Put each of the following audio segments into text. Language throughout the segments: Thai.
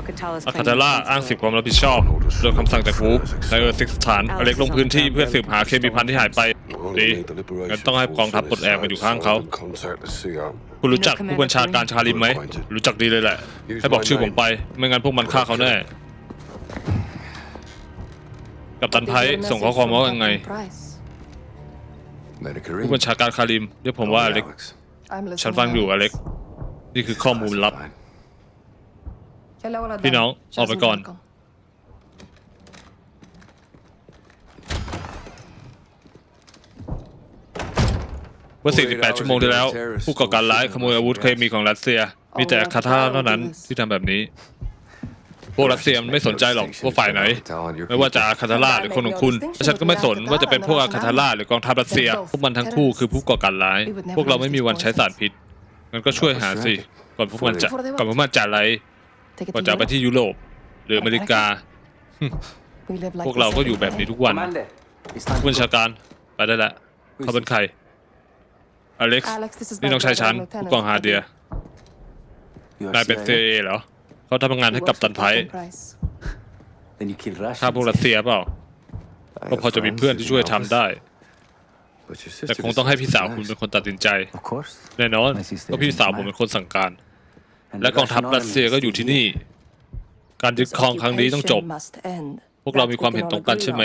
Alcatala's อา claim คาตาล่า responsibility. อ้างสิทธิความรับผิดชอบโดยคำสั่งจากวูฟในเออร์ซิกสถานอเล็กลงพื้นที่เพื่อสืบหาเคมีพันธุ์ที่หายไปดีงั้นต้องให้กองทัพปลดแอกมาอยู่ข้างเขา คุณรู้จักผู้บัญชาการชาลิมไหม รู้จักดีเลยแหละ ให้บอกชื่อผมไป ไม่งั้นพวกมันฆ่าเขาแน่ กับตันไพร์ส่งข้อความว่ายังไง ผู้บัญชาการคาริมเรียกผมว่าอเล็ก ฉันฟังอยู่อเล็ก นี่คือข้อมูลลับ พี่น้องออกไปก่อน เมื่อ 48 ชั่วโมงที่แล้ว ผู้ก่อการร้ายขโมยอาวุธเคมีของรัสเซีย มีแต่คาทาเท่านั้นที่ทำแบบนี้ พวกรัสเซียมันไม่สนใจหรอกว่าฝ่ายไหน ไม่ว่าจะอาคาทาร่าหรือคนของคุณและฉันก็ไม่สนว่าจะเป็นพวกอาคาทาร่าหรือกองทัพรัสเซีย พวกมันทั้งคู่คือผู้ก่อการร้าย พวกเราไม่มีวันใช้สารพิษงั้นก็ช่วยหาสิก่อนพวกมันจะก่อนพวกมันจะอะไร ก่อนจะไปที่ยุโรปหรืออเมริกา พวกเราก็อยู่แบบนี้ทุกวันผู้บัญชาการไปได้แล้วเขาเป็นใครอเล็กซ์นี่น้องชายฉันผู้กองฮาเดียนายเป็นเซเอเหรอ เขาทำงานให้กับตันไพร์ฆ่าพวกรัสเซียเปล่า ก็พอจะมีเพื่อนที่ช่วยทำได้ แต่คงต้องให้พี่สาวคุณเป็นคนตัดสินใจ แน่นอนก็พี่สาวผมเป็นคนสั่งการ และกองทัพรัสเซียก็อยู่ที่นี่ การยึดครองครั้งนี้ต้องจบ พวกเรามีความเห็นตรงกันใช่ไหม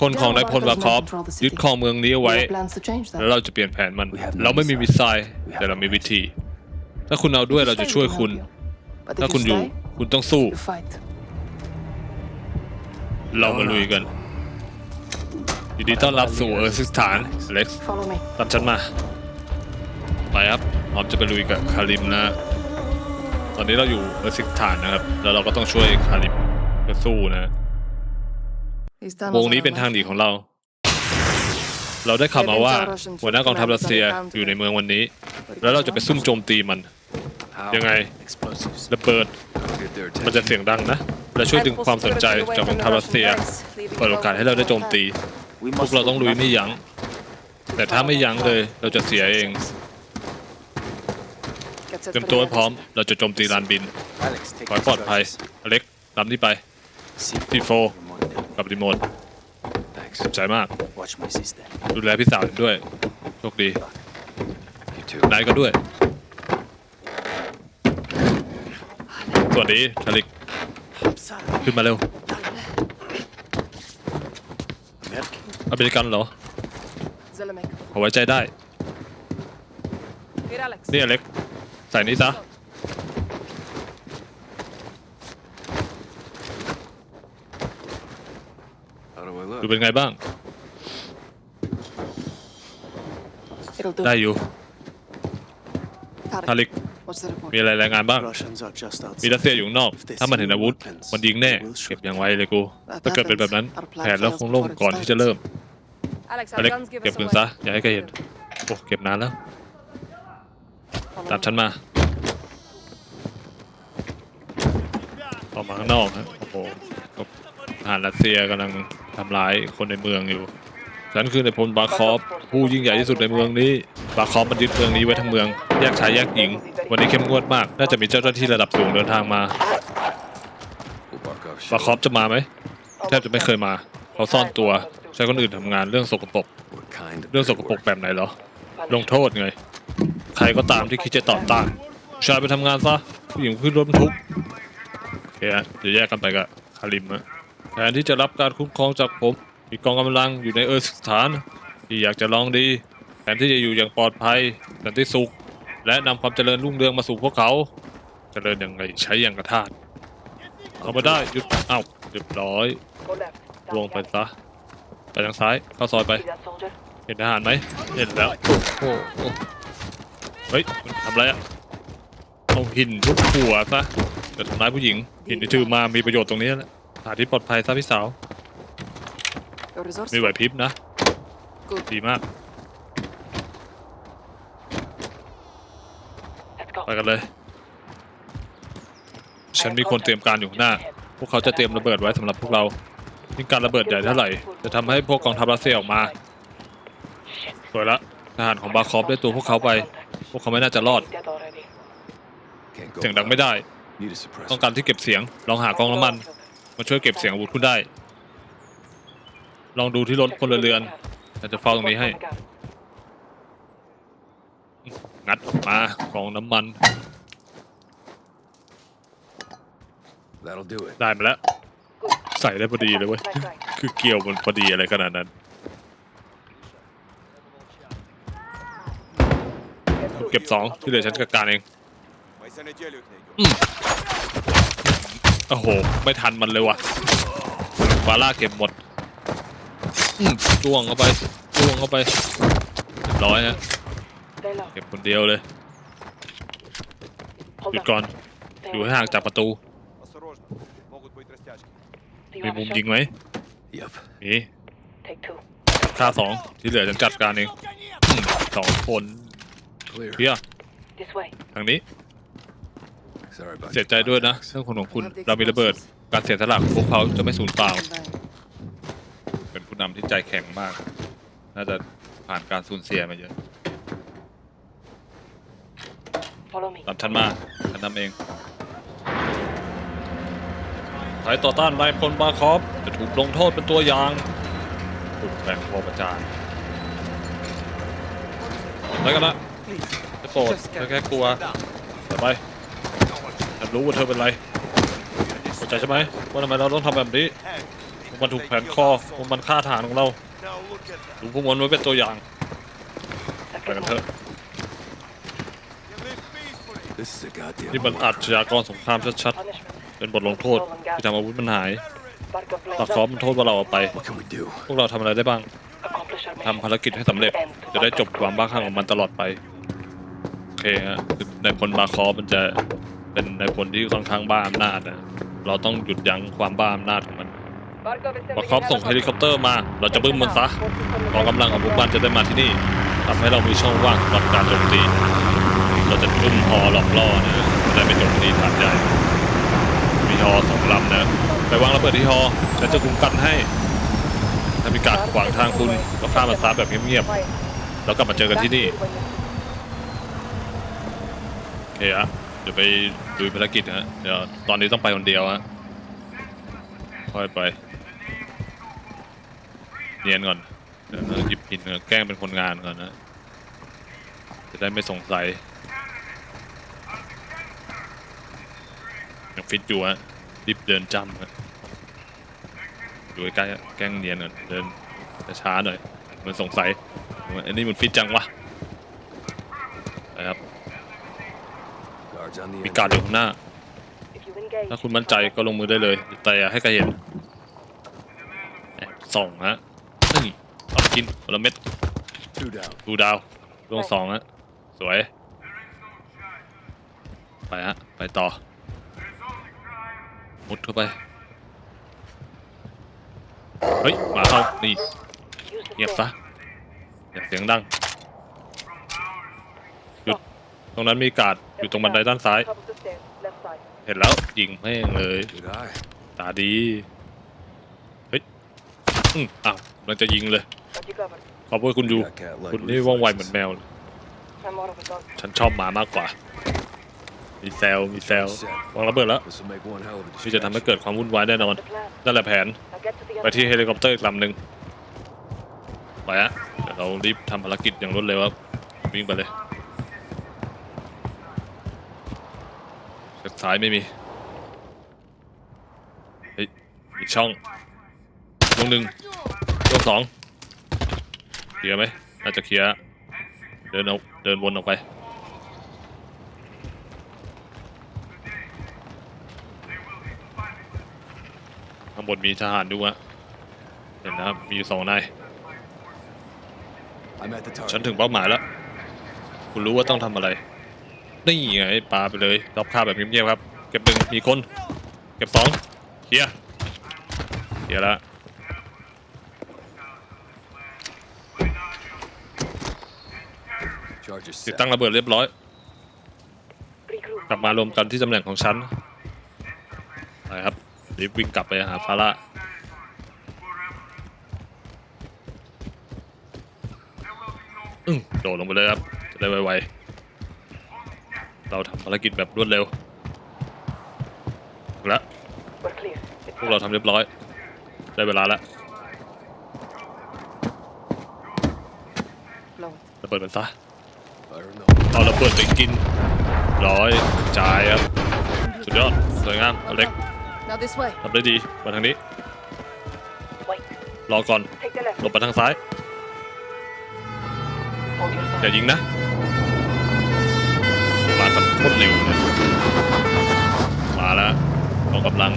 คนของนายพลวาคอฟยึดครองเมืองนี้เอาไว้ แล้วเราจะเปลี่ยนแผนมัน เราไม่มีมิสไซล์แต่เรามีวิธี ถ้าคุณเอาด้วยเราจะช่วยคุณ ถ้าคุณอยู่คุณต้องสู้ เรามาลุยกันยินดีต้อนรับสู่เออร์ซิสถานเล็กซ์ตามฉันมา ไปครับพร้อมจะไปลุยกับคาริมนะตอนนี้เราอยู่เออร์ซิสถานนะครับ แล้วเราก็ต้องช่วยคาริมจะสู้นะวงนี้เป็นทางหนีของเรา เราได้ข่าวมาว่าหัวหน้ากองทัพรัสเซียอยู่ในเมืองวันนี้ แล้วเราจะไปซุ่มโจมตีมัน ยังไงระเบิดมันจะเสียงดังนะ และช่วยดึงความสนใจจากกองทัพรัสเซียเปิดโอกาสให้เราได้โจมตี พวกเราต้องลุยไม่ยัง้งแต่ถ้าไม่ยั้งเลยเราจะเสียเอง เตรียมตัวให้พร้อม เราจะโจมตีลานบิน ขอให้ปลอดภัย อเล็กนำที่ไปทีโฟกับรีโมทขอบใจมาก ดูแลพี่สาวด้วย โชคดี นายก็ด้วย สวัสดีทาริก ขึ้นมาเร็ว อเมริกันเหรอเอาไว้ใจได้ นี่อเล็ก ใส่นี้ซะดูเป็นไงบ้างได้อยู่ทาริกมีอะไรรายงานบ้างมีรัสเซียอยู่ข้างนอก ถ้ามันเห็นอาวุธ มันยิงแน่ เก็บอย่างไวเลยกู ถ้าเกิดเป็นแบบนั้น แผนเราคงล่มก่อนที่จะเริ่มอเล็กเก็บปืนซะ อย่าให้ใครเห็น โอ้ เก็บนานแล้ว ตามฉันมาออกมาข้างนอกครับโอ้โหทหารรัสเซียกำลังทำร้ายคนในเมืองอยู่ ฉันคือในายพลบาคอฟผู้ยิ่งใหญ่ที่สุดในเมืองนี้บาคอฟมันยึดเมืองนี้ไว้ทั้งเมืองแยกชายแยกหญิง วันนี้เข้มงวดมาก น่าจะมีเจ้าหน้าที่ระดับสูงเดินทางมาบาคอฟจะมาไหมแทบจะไม่เคยมา เขาซ่อนตัวใช้คนอื่นทำงานเรื่องสกปรก เรื่องสกปรกแบบไหนเหรอ ลงโทษไง ใครก็ตามที่คิดจะต่อต้านชายไปทำงานซะผู้หญิงขึ้นรถบรรทุกโอเคฮะเดี๋ยวแยกกันไปกับคาริมฮะแทนที่จะรับการคุ้มครองจากผมมีกองกำลังอยู่ในเออร์สถาน ที่อยากจะลองดีแทนที่จะอยู่อย่างปลอดภัยสันติสุข และนำความเจริญรุ่งเรืองมาสู่พวกเขา เจริญอย่างไรใช้อย่างกระทาดเอามาได้หยุดเอ้าเรียบร้อยลงไปซะไปทางซ้ายเข้าซอยไป เห็นทหารไหมเห็นแล้วโอ้โห เฮ้ยมันทำอะไรอะเอาหินทุบหัวซะจะทำร้ายผู้หญิง หินที่ถือมามีประโยชน์ตรงนี้แหละหาที่ปลอดภัยซะพี่สาวมีไหวพริบนะดีมากไปกันเลย ฉันมีคนเตรียมการอยู่ข้างหน้า พวกเขาจะเตรียมระเบิดไว้สำหรับพวกเรายิ่งการระเบิดใหญ่เท่าไหร่ จะทำให้พวกกองทัพรัสเซียออกมาสวยละทหารของบาคอฟได้ตัวพวกเขาไป พวกเขาไม่น่าจะรอด Can't go เสียงดังไม่ได้ Need a suppressor. ต้องการที่เก็บเสียง ลองหากองน้ำมัน มาช่วยเก็บเสียงอาวุธคุณได้ ลองดูที่รถพลเรือนเราจะเฝ้าตรงนี้ให้ งัดออกมากองน้ำมัน That'll do it. ได้มาแล้ว ใส่ได้พอดีเลยเว้ย คือเกี่ยวมันพอดีอะไรขนาดนั้น เก็บสองที่เหลือฉันจัดการเองอืมโอ้โห ไม่ทันมันเลยว่ะฟาร่าเก็บหมดอืมจ้วงเข้าไปจ้วงเข้าไปเรียบร้อยฮะเก็บคนเดียวเลยหยุดก่อนอยู่ให้ห่างจากประตู มีมุมยิงไหมมีค่าสองที่เหลือฉันจัดการเองสองคน Clear. เพียทางนี้ Sorry about เสียใจด้วยนะเรื่องคนของคุณเรามีระเบิด การเสียสละของพวกเขาจะไม่สูญเปล่า เป็นผู้นำที่ใจแข็งมาก น่าจะผ่านการสูญเสียมาเยอะตามฉันมาฉันนำเองใครต่อต้านนายพลบาคอฟจะถูกลงโทษเป็นตัวอย่างถูกแบ่งโทษประจานอะไรกันนะจะ โปรดเธอแค่กลัวแต่ไปฉันรู้ว่าเธอเป็นไรเข้าใจใช่ไหมว่าทำไมเราต้องทำแบบนี้พวกมันถูกแผนคอพวกมันฆ่าฐานของเรา Now look at that. ดูพวกมันไว้เป็นตัวอย่างไปกันเถอะ You live peacefully. This is a goddamn นี่มัน war อา crime. ชญากรสงครามชัดๆ เป็นบทลงโทษที่ทำอาวุธมันหายปากคอมันโทษว่าเราเอาไป What can we do? พวกเราทำอะไรได้บ้างทำภารกิจให้สำเร็จ จะได้จบความบ้าคลั่งของมันตลอดไปโอ เคฮะคือในพลบาคอมันจะเป็นในพลที่ค่อนข้างบ้าอำนาจนะเราต้องหยุดยั้งความบ้าอำนาจของมันบาคอฟส่งเฮลิคอปเตอร์มา เราจะบึ้มมันซะกองกำลังของพวกมันจะได้มาที่นี่ทำให้เรามีช่องว่างสำหรับการโจมตี เราจะบึ้มฮอหลอกล่อนะจะได้ไปโจมตีฐานใหญ่ มีฮอสองลำนะไปวางระเบิดที่ฮอฉันจะคุมกันให้ถ้ามีการขวางทางคุณก็ข้ามมาซับแบบเงียบๆแล้วกลับมาเจอกันที่นี่ เคอะเดี๋ยวไปดูภารกิจนะเดี๋ยวตอนนี้ต้องไปคนเดียวฮะค่อยไปเนียนก่อนเดี๋ยวหยิบหินแกล้งเป็นคนงานก่อนนะ จะได้ไม่สงสัยยังฟิตอยู่ฮะรีบเดินจ้ำฮะอยู่ใกล้แกล้งเนียนก่อนเดินช้าหน่อยมันสงสัยอันนี้มันฟิตจังวะนะครับ Guards on the มี end. การดอยู่ข้างหน้า ถ้าคุณมั่นใจก็ลงมือได้เลย แต่อย่าให้ใครเห็นแอบส่องฮะนี่เอาไปกินคนละเม็ด Two down. ดูดาวดวงสองฮะสวย ไปฮะ ไปต่อ มุดเข้าไป เฮ้ยหมาเข้า นี่ เงียบซะอย่าเสียงดังหยุด ตรงนั้นมีการ์ดอยู่ตรงบันไดด้านซ้าย เห็นแล้วยิงแม่งเลยตาดีเฮ้ยอืมอ้าวมันจะยิงเลยขอบคุณคุณอยู่คุณนี่ว่องไวเหมือนแมวเลยฉันชอบหมามากกว่า มีแซวมีแซววางระเบิดแล้วที่จะทำให้เกิดความวุ่นวายแน่นอนนั่นแหละแผน ไปที่เฮลิคอปเตอร์อีกลำหนึ่งไปฮะเดี๋ยวเรารีบทำภารกิจอย่างรวดเร็วครับวิ่งไปเลย เช็คซ้ายไม่มี เฮ้ยมีช่องช่องหนึ่งช่องสองเคลียร์ไหมน่าจะเคลียร์ เดินเอาเดินวนออกไป ข้างบนมีทหารด้วยอะเห็นนะครับ มีอยู่สองนาย I'm at the ฉัน target. ถึงเป้าหมายแล้ว คุณรู้ว่าต้องทำอะไร นี่ไงปาไปเลยรอบคาแบบเงียบๆครับ เก็บหนึ่งมีคน เก็บสองเคลียร์เคลียร์ล้ว Charges ติดตั้งระเบิดเรียบร้อย กลับมารวมกันที่ตำแหน่งของฉันไปครับรีบวิ่งกลับไปหาฟาร่าอืมโดดลงไปเลยครับจะได้ไว เราทำภารกิจแบบรวดเร็วและ We're clear. It's พวกเราทำเรียบร้อย ได้เวลาแล้ว low. ระเบิดมันซะ Fire in the เอาระเบิดไปกิน ร้อยจ่ายครับ สุดยอด สวยงามอเล็ก Now this way. ทำได้ดีมาทางนี้ Wait. รอก่อน Take the left. หลบไปทางซ้าย Hold your อย่า fire. ยิงนะ มันโคตรเร็วเลยมาแล้วกองกำลัง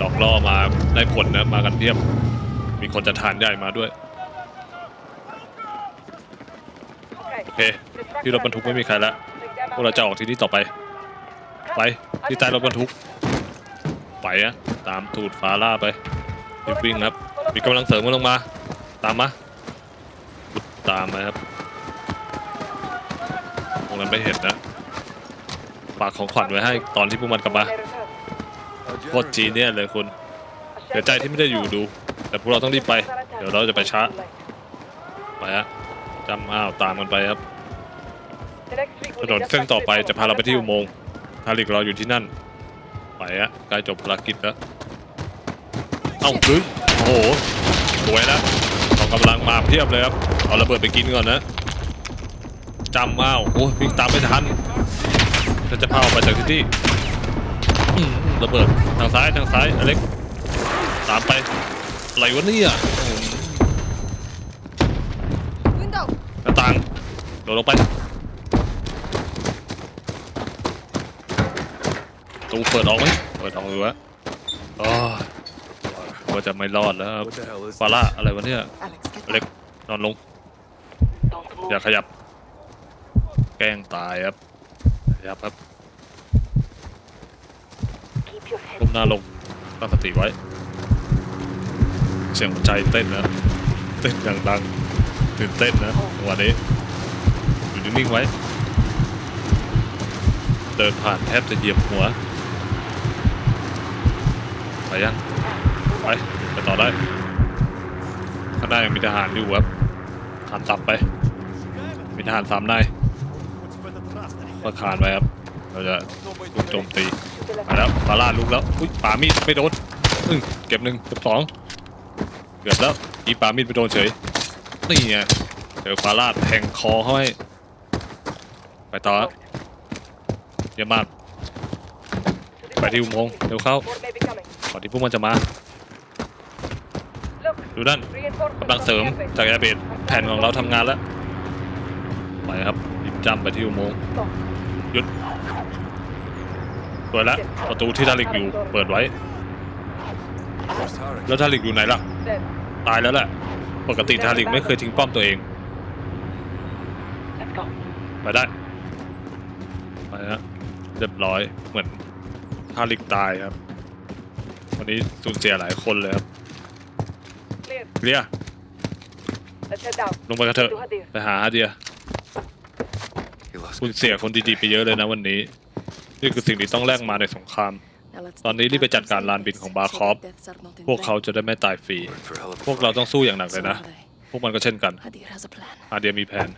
ดอกล่อมาได้ผลนะ มากันเพียบ มีคนจะทานใหญ่มาด้วย โอเค ที่รถบรรทุกไม่มีใครแล้วพวกเราจะออกที่นี่ต่อไป ไป ที่ใต้รถบรรทุก ไปอะตามตูดฟาร่าไปรีบวิ่งครับ มีกำลังเสริมกำลังมา ตามมา ตามมาครับ รงนั้นไม่เห็นนะฝากของขวัญไว้ให้ตอนที่พวกมันกลับมาโคตรจีเนี่ยเลยคุณเสียใจที่ไม่ได้อยู่ดู แต่พวกเราต้องรีบไป เดี๋ยวเราจะไปช้า ไปฮะจำอ้าวตามกันไปครับถนนเส้นต่อไปจะพาเราไปที่อุโมงค์ทาริกรออยู่ที่นั่น ไปอะใกล้จบภารกิจแล้วเอ้าเฮ้ยโอ้โหสวยนะกองกำลังมาเพียบเลยครับเอาระเบิดไปกินก่อนนะ จำอ้าวโอ้ยวิ่งตามไม่ทันฉันจะพาออกไปจากที่นี่ระเบิดทางซ้ายทางซ้ายอเล็กตามไปอะไรวะเนี่ยอืม Window. หน้าต่างโดดลงไปตูเปิดออกไหมเปิดออกอยู่วะโอ้ยว่าจะไม่รอดแล้วฟาร่าอะไรวะเนี่ยเล็กนอนลง อย่าขยับ แกล้งตายครับขยับครับ Keep your head. ก้มหน้าลงตั้งสติไว้ เสียงหัวใจเต้นนะ เต้นอย่างดังตื่นเต้นนะวันนี้อยู่นิ่งๆไว้ เดินผ่านแทบจะเหยียบหัว ไปยัง ไปไปต่อได้ข้างหน้ายังมีทหารอยู่ครับขานตับไป มีทหารสามนาย ปาะคานไปครับ เราจะถูกโจมตี มาแล้วปาร่าลุกแล้ว อุ้ยป่ามีดไม่โดนอึ้งเก็บหนึ่งเก็บสองเกือบแล้ว อีป่ามีดไปโดนเฉย นี่ไงเจอปาร่าแทงคอเขาให้ไปต่อเย่ะมากไปที่อุโมงค์เร็วเข้าก่อนที่พวกมันจะมา ดูด้านกำลังเสริมจากแอร์เบดแผ่นของเราทำงานแล้ว ไปครับรีบจำไปที่อุโมงค์ ยุดสวยแล้วประตูที่ทาริกอยู่เปิดไว้ Where's Tarek? แล้วทาริกอยู่ไหนล่ะ Dead. ตายแล้วแหละ ปกติทาริกไม่เคยทิ้งป้อมตัวเอง Let's go. ไปได้ ไปฮะเรียบร้อยเหมือนทาริกตายครับ วันนี้สูญเสียหลายคนเลยครับ Clear. เคลียร์ Let's head down. ลงไปกันเถอะ To Hadir. ไปหาฮาเดีย He lost คุณเสียคนดีๆไปเยอะเลยนะวันนี้ นี่คือสิ่งที่ต้องแลกมาในสงคราม ตอนนี้รีบไปจัดการลานบินของบาคอฟพวกเขาจะได้ไม่ตายฟรี for a hell of a พวกเราต้องสู้อย่างหนักเลยนะ พวกมันก็เช่นกัน Hadir has a plan. อาเดียมีแผน